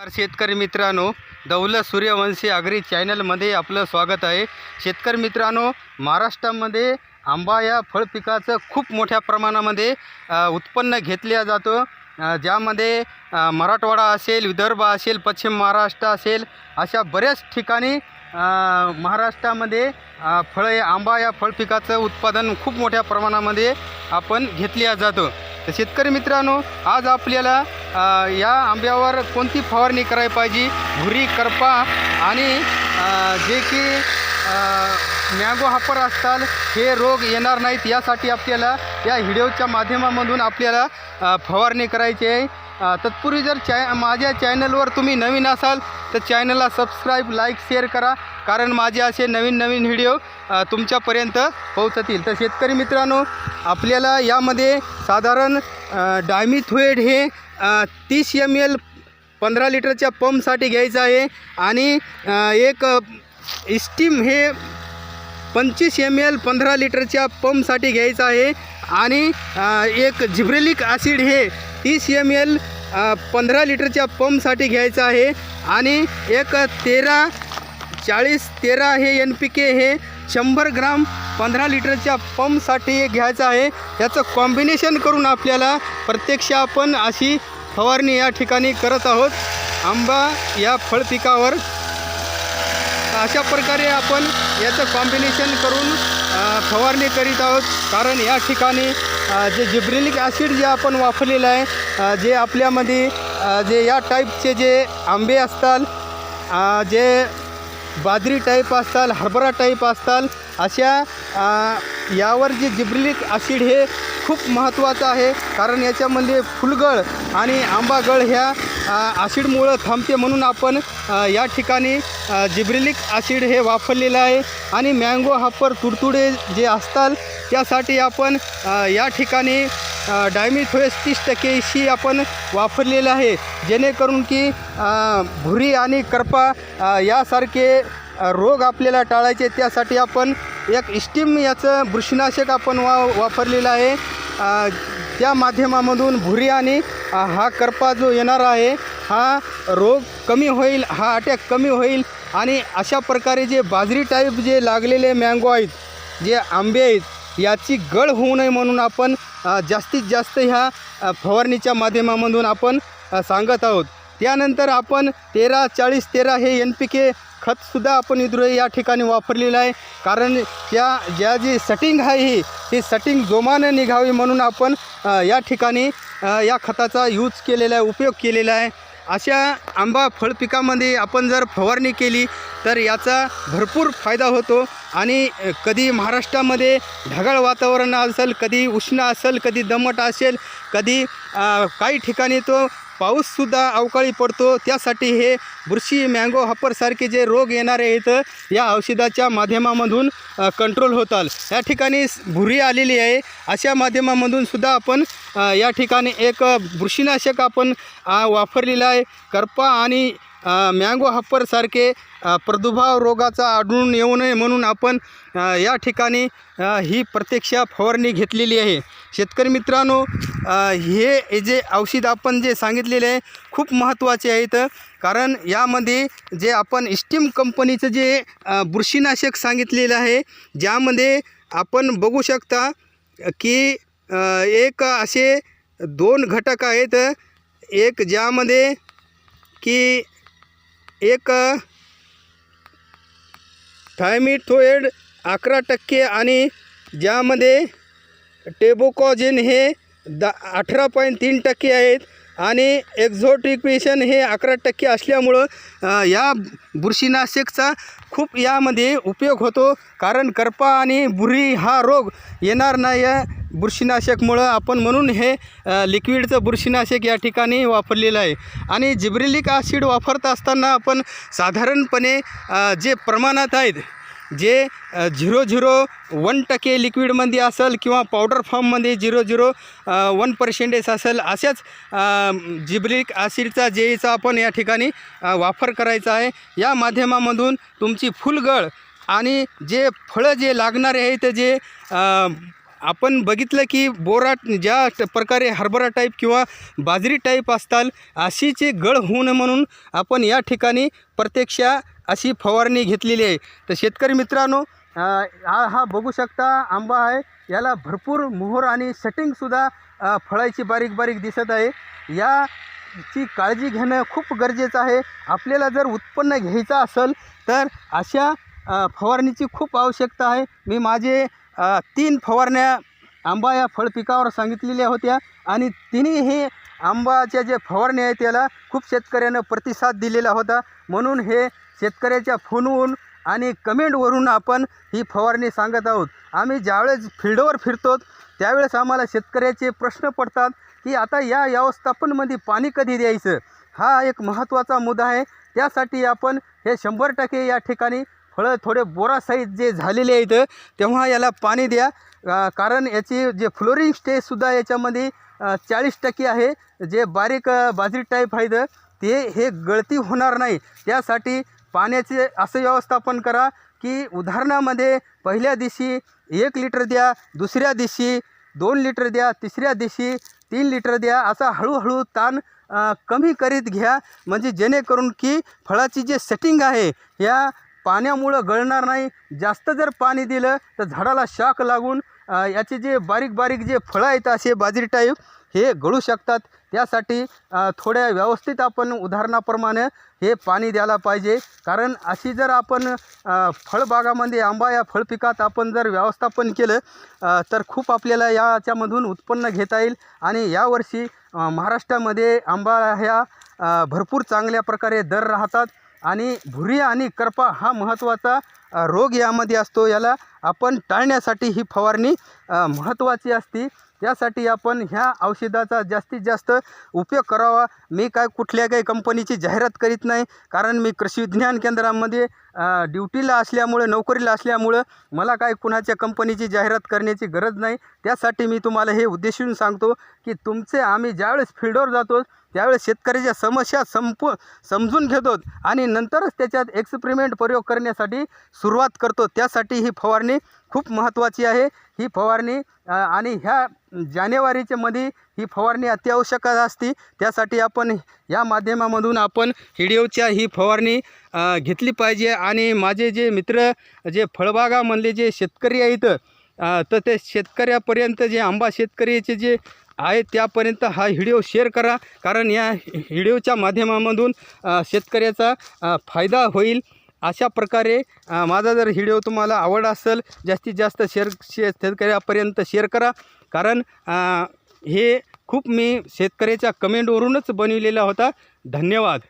नमस्कार शेतकरी मित्रांनो दौलत सूर्यवंशी आगरी चॅनलमध्ये आपलं स्वागत आहे. शेतकरी मित्रांनो महाराष्ट्रामध्ये आंबा या फळ पिकाचं खूप मोठ्या प्रमाणामध्ये उत्पन्न घेतल्या जातं. ज्यामध्ये मराठवाडा असेल विदर्भ असेल पश्चिम महाराष्ट्र असेल अशा बऱ्याच ठिकाणी महाराष्ट्रामध्ये अ, फळ आंबा या फळ पिकाचं उत्पादन खूप मोठ्या प्रमाणामध्ये आपण घेतल्या जातं. तर शेतकरी मित्रांनो आज आपल्याला या आंब्यावर कोणती फवारणी करायला पाहिजे? भुरी करपा आणि जे की मॅगो हापर असतात हे रोग येणार नाहीत. यासाठी आपल्याला या व्हिडिओच्या माध्यमामधून आपल्याला फवारणी करायची आहे. तत्पूर्वी जर चॅ माझ्या चॅनलवर तुम्ही नवीन असाल तर चॅनलला सबस्क्राईब लाईक शेअर करा. कारण माझे असे नवीन नवीन व्हिडिओ तुमच्यापर्यंत पोहोचतील. तर शेतकरी मित्रांनो आपल्याला यामध्ये साधारण डायमिथोएड हे तीस एम एल पंधरा लिटरच्या पंपसाठी घ्यायचं आहे. आणि एक स्टीम हे पंचवीस एम एल पंधरा लिटरच्या पंपसाठी घ्यायचं आहे. आणि एक झिब्रेलिक ॲसिड हे तीस एम एल पंधरा लिटरच्या पंपसाठी घ्यायचं आहे. आणि एक तेरा चाळीस तेरा हे एन पी के हे शंभर ग्राम पंधरा लिटरच्या पंपसाठी घ्यायचं आहे. याचं कॉम्बिनेशन करून आपल्याला प्रत्यक्ष आपण अशी फवारणी या ठिकाणी करत आहोत. आंबा या फळ पिकावर. अशा प्रकारे आपण याचं कॉम्बिनेशन करून फवारणी करीत आहोत. कारण या ठिकाणी जे जिब्रिलिक ॲसिड जे आपण वापरलेलं आहे जे आपल्यामध्ये जे या टाईपचे जे आंबे असतात जे बाजरी टाईप असतात हरभरा टाईप असतात अशा यावर जे जिब्रिलिक ॲसिड हे खूप महत्त्वाचं आहे. कारण याच्यामध्ये फुलगळ आणि आंबागळ ह्या ॲसिडमुळं थांबते म्हणून आपण या ठिकाणी जिब्रिलिक ॲसिड हे वापरलेलं आहे. आणि मँगो हापर तुडतुडे जे असतात त्यासाठी आपण या ठिकाणी डायमिथोएस तीस टक्केशी आपण वापरलेलं आहे. जेणेकरून की भुरी आणि करपा यासारखे रोग आपल्याला टाळायचे त्यासाठी आपण एक इस्टीम याचं बुरशीनाशक आपण वा वापरलेलं आहे. त्या माध्यमामधून भुरी आणि हा करपा जो येणार आहे हा रोग कमी होईल हा अटॅक कमी होईल आणि अशा प्रकारे जे बाजरी टाईप जे लागलेले मँगो आहेत जे आंबे आहेत याची गळ होऊ नये म्हणून आपण जास्तीत जास्त ह्या फवारणीच्या माध्यमामधून आपण सांगत आहोत. त्यानंतर आपण तेरा चाळीस तेरा हे एन पी के खतसुद्धा आपण इद्रोही या ठिकाणी वापरलेलं आहे. कारण त्या ज्या जी सटिंग आहे ही ही सटिंग जोमानं निघावी म्हणून आपण या ठिकाणी या खताचा यूज केलेला आहे उपयोग केलेला आहे. अशा आंबा फळ पिकामध्ये आपण जर फवारणी केली तर याचा भरपूर फायदा होतो. आणि कधी महाराष्ट्रामध्ये ढगाळ वातावरण असेल कधी उष्ण असेल कधी दमट असेल कधी काही ठिकाणी तो पाऊससुद्धा अवकाळी पडतो. त्यासाठी हे बुरशी मँगो हॉपरसारखे जे रोग येणारे आहेत या औषधाच्या माध्यमामधून कंट्रोल होतात या ठिकाणी भुरी आलेली आहे. अशा माध्यमामधून सुद्धा आपण या ठिकाणी एक बुरशीनाशक आपण वापरलेलं आहे. करपा आणि मँगो हॉपरसारखे प्रादुर्भाव रोगाचा आढळून येऊ नये म्हणून आपण या ठिकाणी ही प्रत्यक्ष फवारणी घेतलेली आहे. शेतकरी मित्रांनो हे जे औषध आपण जे सांगितलेले आहे खूप महत्त्वाचे आहेत. कारण यामध्ये जे आपण स्टीम कंपनीचं जे बुरशीनाशक सांगितलेलं आहे ज्यामध्ये आपण बघू शकता की एक असे दोन घटक आहेत. एक ज्यामध्ये की एक थायमिथोएड अकरा टक्के आणि ज्यामध्ये टेबोकॉजिन हे दा अठरा पॉईंट तीन टक्के आहेत आणि एक्झोटिक्वेशन हे अकरा टक्के असल्यामुळं या बुरशीनाशकचा खूप यामध्ये उपयोग होतो. कारण करपा आणि बुरी हा रोग येणार नाही बुरशीनाशकमुळं आपण म्हणून हे लिक्विडचं बुरशीनाशक या ठिकाणी वापरलेलं आहे. आणि जिब्रिलिक ॲसिड वापरत असताना आपण साधारणपणे जे प्रमाणात आहेत जे झिरो झिरो वन टक्के लिक्विडमध्ये असेल किंवा पावडर फॉर्ममध्ये झिरो झिरो वन पर्सेंटेज असेल अशाच जिब्रिक ॲसिडचा जेचा आपण या ठिकाणी वापर करायचा आहे. या माध्यमामधून तुमची फुलगळ आणि जे फळं जे लागणारे आहेत जे आपण बघितलं की बोरा ज्या प्रकारे हरभरा टाईप किंवा बाजरी टाईप असताल अशीची गळ होऊ नये म्हणून आपण या ठिकाणी प्रत्यक्ष अशी फवारणी घेतलेली आहे. तर शेतकरी मित्रांनो हा हा बघू शकता आंबा आहे. याला भरपूर मोहर आणि सेटिंगसुद्धा फळायची फळाची बारीक बारीक दिसत आहे. याची काळजी घेणं खूप गरजेचं आहे. आपल्याला जर उत्पन्न घ्यायचं असेल तर अशा फवारणीची खूप आवश्यकता आहे. मी माझे तीन फवारण्या आंबा या फळ पिकावर सांगितलेल्या होत्या आणि तिन्ही हे आंबाच्या जे फवारण्या आहेत त्याला खूप शेतकऱ्यानं प्रतिसाद दिलेला होता. म्हणून हे शेतकऱ्याच्या फोनवरून आणि कमेंटवरून आपण ही फवारणी सांगत आहोत. आम्ही ज्यावेळेस फील्डवर फिरतो त्यावेळेस आम्हाला शेतकऱ्याचे प्रश्न पडतात की आता या व्यवस्थापनमध्ये पाणी कधी द्यायचं? हा एक महत्त्वाचा मुद्दा आहे. त्यासाठी आपण हे शंभर टक्के या ठिकाणी फळं थोडे बोरा साईज जे झालेले आहेत तेव्हा याला पाणी द्या. कारण याची जे फ्लोरिंग स्टेजसुद्धा याच्यामध्ये चाळीस टक्के आहे. जे बारीक बाजरी टाईप आहेत ते हे गळती होणार नाही. त्यासाठी पाण्याचे असं व्यवस्थापन करा की उदाहरणामध्ये पहिल्या दिवशी एक लिटर द्या दुसऱ्या दिवशी दोन लिटर द्या तिसऱ्या दिवशी तीन लिटर द्या. असा हळूहळू ताण कमी करीत घ्या. म्हणजे जेणेकरून की फळाची जे सेटिंग आहे या पाण्यामुळं गळणार नाही. जास्त जर पाणी दिलं तर झाडाला शाक लागून याचे जे बारीक बारीक जे फळं आहेत असे बाजरी टाईप हे गळू शकतात. त्यासाठी थोड्या व्यवस्थित आपण उदाहरणाप्रमाणे हे पाणी द्यायला पाहिजे. कारण अशी जर आपण फळबागामध्ये आंबा या फळपिकात आपण जर व्यवस्थापन केलं तर खूप आपल्याला याच्यामधून उत्पन्न घेता येईल. आणि यावर्षी महाराष्ट्रामध्ये आंबा ह्या भरपूर चांगल्या प्रकारे दर राहतात. आणि भुरी आणि करपा हा महत्त्वाचा रोग यामध्ये असतो. याला आपण टाळण्यासाठी ही फवारणी महत्त्वाची असते. त्यासाठी आपण ह्या औषधाचा जास्तीत जास्त उपयोग करावा. मी काय कुठल्या काही कंपनीची जाहिरात करीत नाही. कारण मी कृषी विज्ञान केंद्रामध्ये ड्युटीला असल्यामुळं नोकरीला असल्यामुळं मला काय कुणाच्या कंपनीची जाहिरात करण्याची गरज नाही. त्यासाठी मी तुम्हाला हे उद्देशून सांगतो की तुमचे आम्ही ज्यावेळेस फील्डवर जातो त्यावेळेस शेतकऱ्याच्या समस्या संप समजून घेतो आणि नंतरच त्याच्यात एक्सपेरिमेंट प्रयोग करण्यासाठी सुरुवात करतो. त्यासाठी ही फवारणी खूप महत्त्वाची आहे. ही फवारणी आणि ह्या जानेवारीच्या मध्ये ही फवारणी अत्यावश्यक असते. त्यासाठी आपण या माध्यमामधून आपण हिडिओच्या ही फवारणी घेतली पाहिजे. आणि माझे जे मित्र जे फळबागामधले जे शेतकरी आहेत तर ते शेतकऱ्यापर्यंत जे आंबा शेतकरीचे जे आहे त्यापर्यंत हा व्हिडिओ शेअर करा. कारण या व्हिडिओच्या माध्यमामधून शेतकऱ्याचा फायदा होईल. अशा प्रकारे माझा जर व्हिडिओ तुम्हाला आवड असेल जास्तीत जास्त शेअर शे शेतकऱ्यापर्यंत शेअर करा. कारण हे खूप मी शेतकऱ्याच्या कमेंटवरूनच बनविलेला होता. धन्यवाद.